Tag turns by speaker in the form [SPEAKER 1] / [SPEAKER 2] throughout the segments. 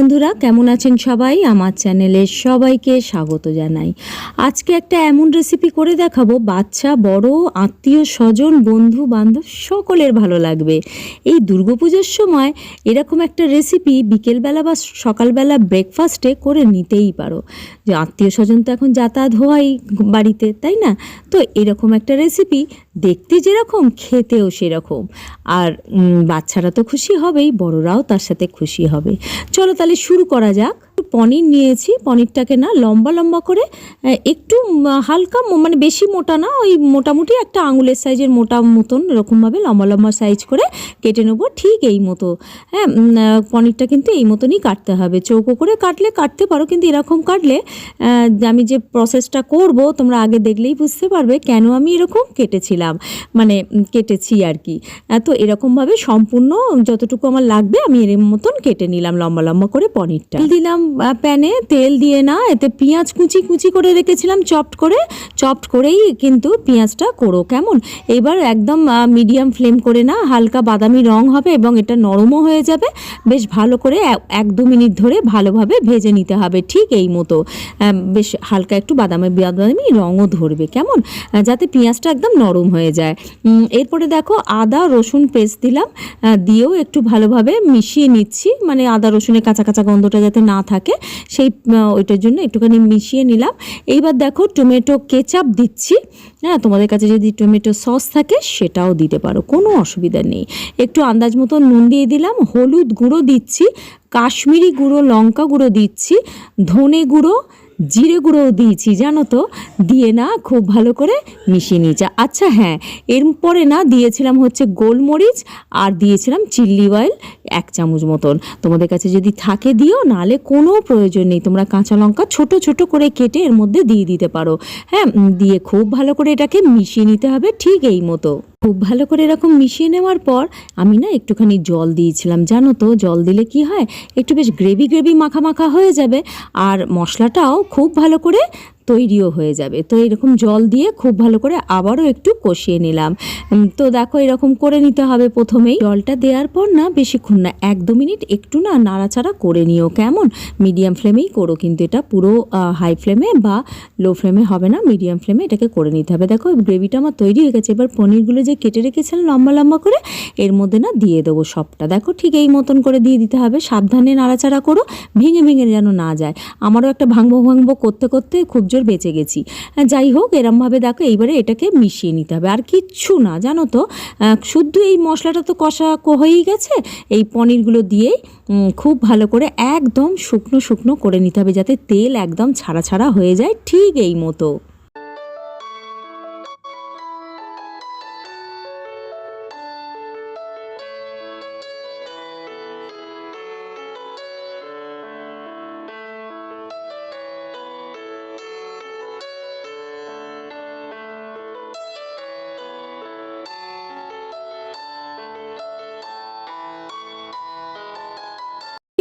[SPEAKER 1] বন্ধুরা, কেমন আছেন সবাই? আমার চ্যানেলে সবাইকে স্বাগত জানাই। আজকে একটা এমন রেসিপি করে দেখাবো, বাচ্চা, বড়, আত্মীয়, স্বজন, বন্ধু, বান্ধব, সকলের ভালো লাগবে। এই দুর্গাপুজোর সময় এরকম একটা রেসিপি বিকেলবেলা বা সকালবেলা ব্রেকফাস্টে করে নিতেই পারো। যে আত্মীয় স্বজন তো এখন যাতায়াত হওয়াই বাড়িতে, তাই না? তো এরকম একটা রেসিপি দেখতে যেরকম, খেতেও সেরকম। আর বাচ্চারা তো খুশি হবেই, বড়রাও তার সাথে খুশি হবে। চলো তাহলে শুরু করা যাক। পনির নিয়েছি। পনিরটাকে না লম্বা লম্বা করে একটু হালকা মানে বেশি মোটা না, ওই মোটামুটি একটা আঙুলের সাইজের মোটা মতন এরকমভাবে লম্বা লম্বা সাইজ করে কেটে নেব ঠিক এই মতো। হ্যাঁ পনিরটা কিন্তু এই মতনই কাটতে হবে। চৌকো করে কাটলে কাটতে পারো, কিন্তু এরকম কাটলে আমি যে প্রসেসটা করব, তোমরা আগে দেখলেই বুঝতে পারবে কেন আমি এরকম কেটেছিলাম মানে কেটেছি আর কি। তো এরকমভাবে সম্পূর্ণ যতটুকু আমার লাগবে, আমি এর মতন কেটে নিলাম লম্বা লম্বা করে পনিরটা। দিলাম প্যানে তেল দিয়ে না, এতে পেঁয়াজ কুচি কুচি করে রেখেছিলাম চপড করে চপড করেই কিন্তু পেঁয়াজটা করো, কেমন? এবার একদম মিডিয়াম ফ্লেম করে না, হালকা বাদামি রং হবে এবং এটা নরমও হয়ে যাবে, বেশ ভালো করে এক- দু মিনিট ধরে ভালোভাবে ভেজে নিতে হবে, ঠিক এই মতো। বেশ হালকা একটু বাদামি বাদামি রঙও ধরবে, কেমন? যাতে পেঁয়াজটা একদম নরম হয়ে যায়। এরপরে দেখো, আদা, রসুন পেস্ট দিলাম দিয়েও একটু ভালোভাবে মিশিয়ে নিচ্ছি মানে আদা, রসুনের কাঁচা কাঁচা গন্ধটা যাতে না থাকে। সেই ওইটার জন্য একটুখানি মিশিয়ে নিলাম। এইবার দেখো টমেটো কেচাপ দিচ্ছি। হ্যাঁ তোমাদের কাছে যদি টমেটো সস থাকে সেটাও দিতে পারো, কোনো অসুবিধা নেই। একটু আন্দাজ মতো নুন দিয়ে দিলাম, হলুদ গুঁড়ো দিচ্ছি, কাশ্মীরি গুঁড়ো, লঙ্কা গুঁড়ো দিচ্ছি, ধনে গুঁড়ো জিরে গুঁড়োও দিয়েছি, জানো তো? দিয়ে না খুব ভালো করে মিশিয়ে নিয়েছে। আচ্ছা হ্যাঁ এরপরে না দিয়েছিলাম হচ্ছে গোলমরিচ আর দিয়েছিলাম চিল্লি অয়েল এক চামচ মতন। তোমাদের কাছে যদি থাকে দিও নালে কোনো প্রয়োজন নেই। তোমরা কাঁচা লঙ্কা ছোট ছোট করে কেটে এর মধ্যে দিয়ে দিতে পারো। হ্যাঁ দিয়ে খুব ভালো করে এটাকে মিশিয়ে নিতে হবে ঠিক এই মতো। খুব ভালো করে এরকম মিশিয়ে নেওয়ার পর আমি না একটুখানি জল দিয়েছিলাম। জানো তো, জল দিলে কি হয়? একটু বেশ গ্রেভি গ্রেভি মাখা মাখা হয়ে যাবে। আর মশলাটাও খুব ভালো করে তৈরিও হয়ে যাবে। তো এরকম জল দিয়ে খুব ভালো করে আবারও একটু কষিয়ে নিলাম। তো দেখো এরকম করে নিতে হবে প্রথমেই। জলটা দেওয়ার পর না বেশিক্ষণ না, এক দু মিনিট একটু না নাড়াচাড়া করে নিও। কেমন? মিডিয়াম ফ্লেমেই করো, কিন্তু এটা পুরো হাই ফ্লেমে বা লো ফ্লেমে হবে না। মিডিয়াম ফ্লেমে এটাকে করে নিতে হবে। দেখো গ্রেভিটা আমার তৈরি হয়ে গেছে। এবার পনিরগুলো যে কেটে রেখেছিলাম লম্বা লম্বা করে, এর মধ্যে না দিয়ে দেবো সবটা। দেখো ঠিক এই মতন করে দিয়ে দিতে হবে। সাবধানে নাড়াচাড়া করো, ভেঙে ভেঙে যেন না যায়। আমারও একটা ভাঙবো ভাঙবো করতে করতে খুব জোর বেঁচে গেছি। যাই হোক, এরমভাবে দেখো, এইবারে এটাকে মিশিয়ে নিতে হবে। আর কিচ্ছু না, জানো তো? শুদ্ধ এই মশলাটা তো কষা হয়েই গেছে। এই পনিরগুলো দিয়েই খুব ভালো করে একদম শুকনো শুকনো করে নিতে হবে যাতে তেল একদম ছাড়া ছাড়া হয়ে যায় ঠিক এই মতো।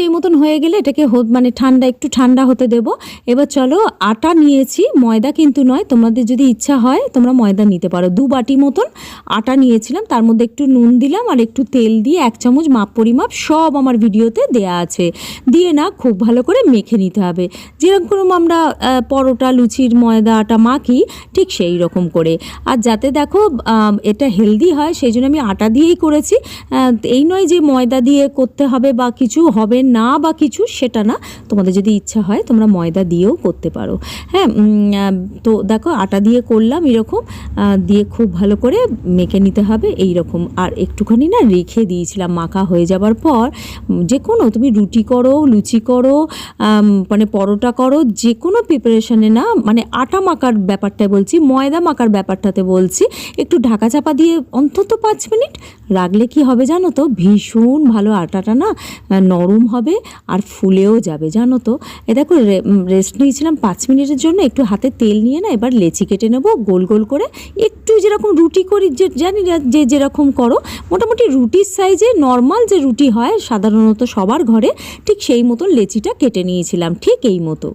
[SPEAKER 1] এই মতন হয়ে গেলে এটাকে মানে ঠান্ডা, একটু ঠান্ডা হতে দেব। এবার চলো আটা নিয়েছি। ময়দা কিন্তু নয়, তোমাদের যদি ইচ্ছা হয় তোমরা ময়দা নিতে পারো। দু বাটি মতন আটা নিয়েছিলাম, তার মধ্যে একটু নুন দিলাম আর একটু তেল দিয়ে এক চামচ মাপ পরিমাপ সব আমার ভিডিওতে দেয়া আছে। দিয়ে না খুব ভালো করে মেখে নিতে হবে। যেরকম আমরা পরোটা, লুচির ময়দা, আটা মাখি, ঠিক সেই রকম করে। আর যাতে দেখো এটা হেলদি হয়, সেই জন্য আমি আটা দিয়েই করেছি। এই নয় যে ময়দা দিয়ে করতে হবে বা কিছু হবে না বা কিছু সেটা না তোমাদের যদি ইচ্ছা হয় তোমরা ময়দা দিয়েও করতে পারো। হ্যাঁ তো দেখো আটা দিয়ে করলাম এরকম দিয়ে খুব ভালো করে মেখে নিতে হবে এই রকম আর একটুখানি না রেখে দিয়েছিলাম, মাখা হয়ে যাবার পর, যে কোনো তুমি রুটি করো, লুচি করো মানে পরোটা করো, যে কোনো প্রিপারেশনে না মানে আটা মাখার ব্যাপারটা বলছি, ময়দা মাখার ব্যাপারটাতে বলছি, একটু ঢাকা চাপা দিয়ে অন্তত পাঁচ মিনিট রাখলে কি হবে জানো তো? ভীষণ ভালো আটাটা না নরম হবে আর ফুলেও যাবে, জানো তো? এ দেখো রেস্ট নিয়েছিলাম পাঁচ মিনিটের জন্য, একটু হাতে তেল নিয়ে না এবার লেচি কেটে নেব, গোল গোল করে একটু যেরকম রুটি করি, যে, জানি না যে যেরকম করো, মোটামুটি রুটির সাইজে নর্মাল যে রুটি হয়, সাধারণত সবার ঘরে, ঠিক সেই মতন লেচিটা কেটে নিয়েছিলাম, ঠিক এই মতো।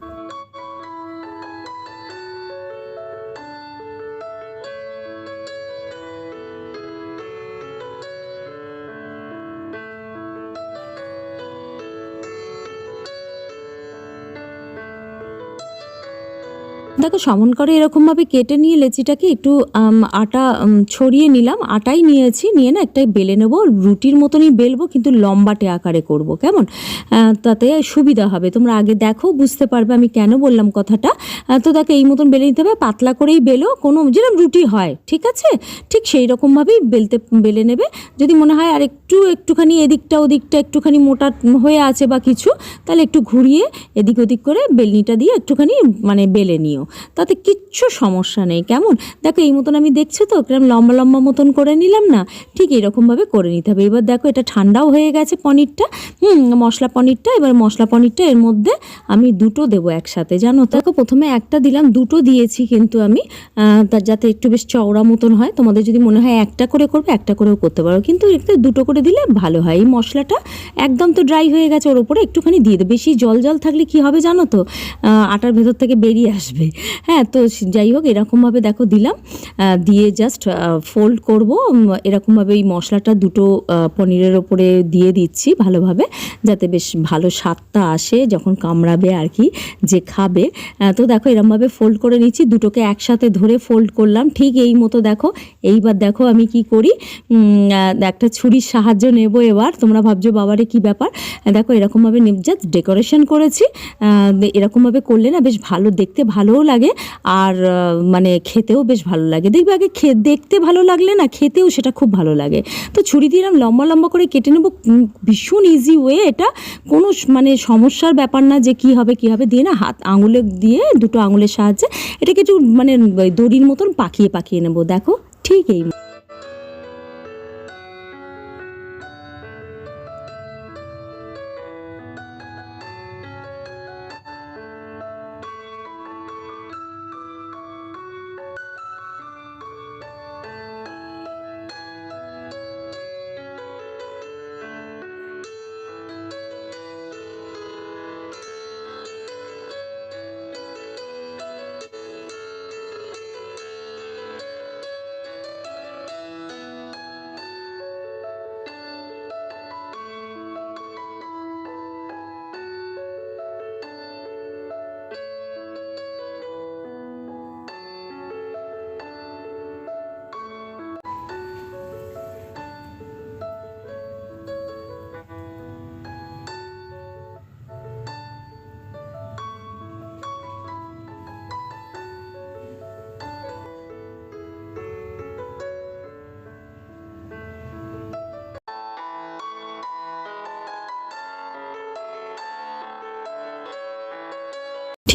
[SPEAKER 1] দেখো, সমন করে এরকমভাবে কেটে নিয়ে লেচিটাকে একটু আটা ছড়িয়ে নিলাম। আটাই নিয়েছি, নিয়ে না একটা বেলে নেব। রুটির মতনই বেলবো, কিন্তু লম্বাটে আকারে করব, কেমন? তাতে সুবিধা হবে। তোমরা আগে দেখো, বুঝতে পারবে আমি কেন বললাম কথাটা। তো দেখো, এই মতন বেলে নিতে হবে। পাতলা করেই বেলো, কোনো যেরকম রুটি হয়, ঠিক আছে? ঠিক সেই রকমভাবেই বেলতে, বেলে নেবে। যদি মনে হয় আর একটু, একটুখানি এদিকটা ওদিকটা একটুখানি মোটা হয়ে আছে বা কিছু, তাহলে একটু ঘুরিয়ে এদিক ওদিক করে বেলনিটা দিয়ে একটুখানি মানে বেলে নিও। তাতে কিচ্ছু সমস্যা নেই। কেমন? দেখো, এই মতন আমি দেখছ তো, কিরম লম্বা লম্বা মতন করে নিলাম না, ঠিক এরকমভাবে করে নিতে হবে। এবার দেখো, এটা ঠান্ডাও হয়ে গেছে পনিরটা। হুম, মশলা পনিরটা, এবার মশলা পনিরটা এর মধ্যে আমি দুটো দেবো একসাথে, জানো দেখো, প্রথমে একটা দিলাম, দুটো দিয়েছি কিন্তু আমি তার যাতে একটু বেশ চওড়া মতন হয়। তোমাদের যদি মনে হয় একটা করে করবে, একটা করেও করতে পারো। কিন্তু একটু দুটো করে দিলে ভালো হয়। এই মশলাটা একদম তো ড্রাই হয়ে গেছে ওর উপরে, একটুখানি দিয়ে দেবে বেশি জল জল থাকলে কি হবে জানো তো? আটার ভেতর থেকে বেরিয়ে আসবে। হ্যাঁ তো যাই হোক, এরকমভাবে দেখো দিলাম। দিয়ে জাস্ট ফোল্ড করব। এরকমভাবে এই মশলাটা দুটো পনিরের ওপরে দিয়ে দিচ্ছি ভালোভাবে, যাতে বেশ ভালো স্বাদটা আসে যখন কামড়াবে আর কি, যে খাবে। তো দেখো এরমভাবে ফোল্ড করে নিচ্ছি, দুটোকে একসাথে ধরে ফোল্ড করলাম। ঠিক এই মতো দেখো, এইবার দেখো আমি কি করি? একটা ছুরির সাহায্য নেব এবার। তোমরা ভাবছ, বাবারে, কি ব্যাপার? দেখো এরকমভাবে জাস্ট ডেকোরেশন করেছি। এরকমভাবে করলে না বেশ ভালো, দেখতে ভালোও লাগে আর মানে খেতেও বেশ ভালো লাগে। দেখবে আগে দেখতে ভালো লাগলে না খেতেও সেটা খুব ভালো লাগে। তো ছুরি দিয়ে এরম লম্বা লম্বা করে কেটে নেব। ভীষণ ইজি ওয়ে এটা। কোনো মানে সমস্যার ব্যাপার না যে কি হবে কি হবে। দিয়ে না হাত আঙুলে দিয়ে দুটো আঙুলের সাহায্যে এটা কিছু মানে দড়ির মতন পাকিয়ে পাকিয়ে নেব। দেখো, ঠিক এই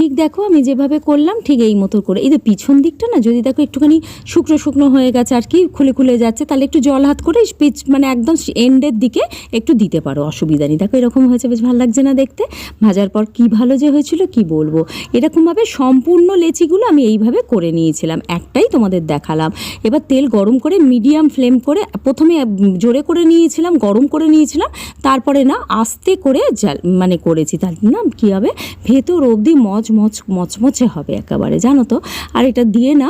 [SPEAKER 1] ঠিক দেখো, আমি যেভাবে করলাম ঠিক এই মতো করে। এই যে পিছন দিকটা না, যদি দেখো একটুখানি শুকনো শুকনো হয়ে গেছে আর কি, খুলে খুলে যাচ্ছে, তাহলে একটু জল হাত করে পিচ মানে একদম এন্ডের দিকে একটু দিতে পারো, অসুবিধা নেই। দেখো এরকম হয়েছে, বেশ ভালো লাগছে না দেখতে। ভাজার পর কি ভালো যে হয়েছিল, কি বলব? এরকমভাবে সম্পূর্ণ লেচিগুলো আমি এইভাবে করে নিয়েছিলাম, একটাই তোমাদের দেখালাম। এবার তেল গরম করে মিডিয়াম ফ্লেম করে, প্রথমে জোরে করে নিয়েছিলাম, গরম করে নিয়েছিলাম, তারপরে না আস্তে করে মানে করেছি। তার না, কী হবে? ভেতর অবধি মচ মচ, মচমচে হবে একেবারে, জানো তো? আর এটা দিয়ে না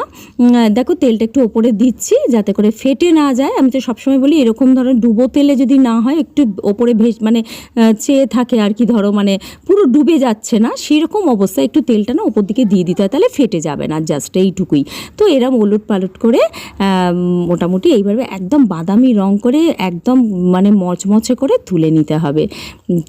[SPEAKER 1] দেখো তেলটা একটু ওপরে দিচ্ছি যাতে করে ফেটে না যায়। আমি তো সবসময় বলি এরকম ধরো ডুবো তেলে যদি না হয় একটু ওপরে ভেস মানে চেয়ে থাকে আর কি ধরো মানে পুরো ডুবে যাচ্ছে না, সেরকম অবস্থায় একটু তেলটা না ওপর দিকে দিয়ে দিতে হয়, তাহলে ফেটে যাবে না জাস্ট এইটুকুই। তো এরম ওলট পালট করে মোটামুটি এইভাবে একদম বাদামি রং করে, একদম মানে মচমচে করে তুলে নিতে হবে।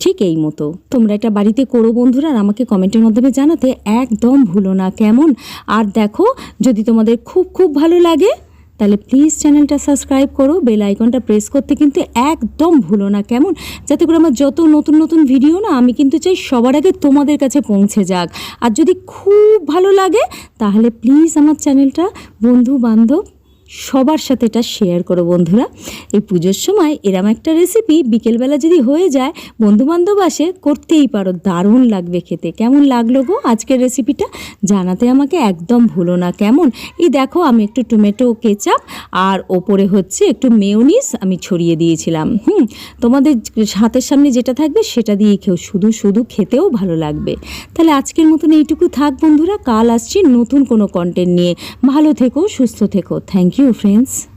[SPEAKER 1] ঠিক এই মতো। তোমরা এটা বাড়িতে করো বন্ধুরা, আর আমাকে কমেন্টের মাধ্যমে জানাতে একদম ভুলো না, কেমন? আর দেখো, যদি তোমাদের খুব খুব ভালো লাগে, তাহলে প্লিজ চ্যানেলটা সাবস্ক্রাইব করো বেল আইকনটা প্রেস করতে কিন্তু একদম ভুলো না, কেমন? যাতে করে আমার যত নতুন নতুন ভিডিও না, আমি কিন্তু চাই সবার আগে তোমাদের কাছে পৌঁছে যাক। আর যদি খুব ভালো লাগে, তাহলে প্লিজ আমার চ্যানেলটা বন্ধু বান্ধব সবার সাথে এটা শেয়ার করো বন্ধুরা। এই পুজোর সময় এরম একটা রেসিপি বিকেলবেলা যদি হয়ে যায়, বন্ধুবান্ধব আসে, করতেই পারো, দারুণ লাগবে খেতে। কেমন লাগল গো আজকের রেসিপিটা জানাতে আমাকে একদম ভুলো না, কেমন? এই দেখো আমি একটু টমেটো, কেচাপ, আর ওপরে হচ্ছে একটু মেয়োনিজ আমি ছড়িয়ে দিয়েছিলাম, হুম? তোমাদের হাতের সামনে যেটা থাকবে সেটা দিয়ে খেও, শুধু শুধু খেতেও ভালো লাগবে। তাহলে আজকের মতন এইটুকু থাক বন্ধুরা, কাল আসছি নতুন কোনো কন্টেন্ট নিয়ে। ভালো থেকো, সুস্থ থেকো। Thank you you friends.